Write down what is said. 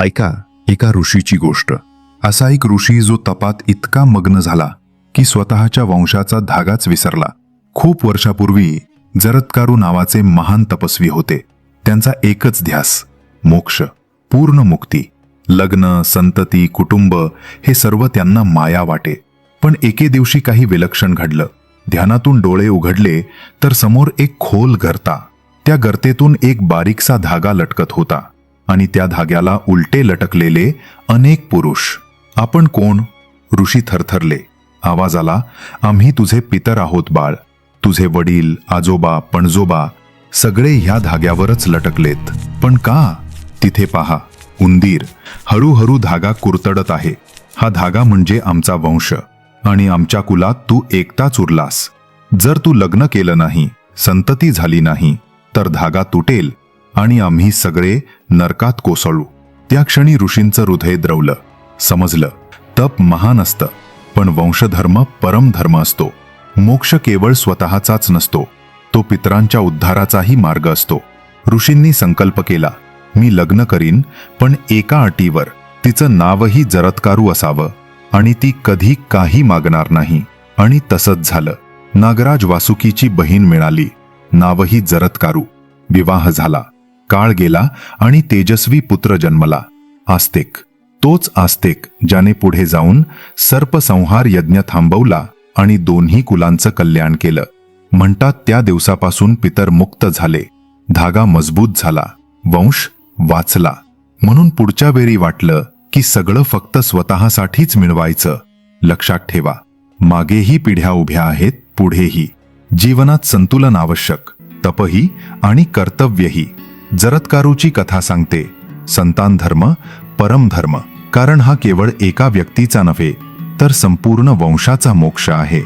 ऐका एका ऋषीची गोष्ट. असा एक ऋषी जो तपात इतका मग्न झाला की स्वतःच्या वंशाचा धागाच विसरला. खूप वर्षापूर्वी जरत्कारू नावाचे महान तपस्वी होते. त्यांचा एकच ध्यास मोक्ष पूर्ण मुक्ती. लग्न संतती कुटुंब हे सर्व त्यांना माया वाटे. पण एके दिवशी काही विलक्षण घडलं. ध्यानातून डोळे उघडले तर समोर एक खोल गर्ता त्या गर्तेतून एक बारीकसा धागा लटकत होता. आणि त्या धाग्याला उलटे लटकलेले अनेक पुरुष. आपण कोण? ऋषी थरथरले. आवाज आला आम्ही तुझे पितर आहोत बाळ. तुझे वडील आजोबा पणजोबा सगळे ह्या धाग्यावरच लटकलेत. पण का? तिथे पहा. उंदीर. हळूहळू धागा कुरतडत आहे. हा धागा म्हणजे आमचा वंश. आणि आमच्या कुलात तू एकटाच उरलास. जर तू लग्न केलं नाही संतती झाली नाही तर धागा तुटेल. आणि आम्ही सगळे नरकात कोसळू. त्या क्षणी ऋषींचं हृदय द्रवलं. समजलं तप महान असतं पण वंशधर्म परमधर्म असतो. मोक्ष केवळ स्वतःचाच नसतो तो पितरांच्या उद्धाराचाही मार्ग असतो. ऋषींनी संकल्प केला मी लग्न करीन पण एका अटीवर तिचं नावही जरत्कारू असावं आणि ती कधी काही मागणार नाही. आणि तसंच झालं. नागराज वासुकीची बहीण मिळाली. नावही जरत्कारू. विवाह झाला. काळ गेला आणि तेजस्वी पुत्र जन्मला आस्तिक. तोच आस्तिक ज्याने पुढे जाऊन सर्पसंहार यज्ञ थांबवला आणि दोन्ही कुलांचं कल्याण केलं. म्हणतात त्या दिवसापासून पितर मुक्त झाले धागा मजबूत झाला वंश वाचला. म्हणून पुढच्या वेळी वाटलं की सगळं फक्त स्वतःसाठीच मिळवायचं. लक्षात ठेवा मागेही पिढ्या उभ्या आहेत पुढेही. जीवनात संतुलन आवश्यक तपही आणि कर्तव्यही. जरत्कारूची कथा सांगते. संतान धर्म परम धर्म. कारण हा केवळ एका व्यक्तीचा नव्हे तर संपूर्ण वंशाचा मोक्ष आहे.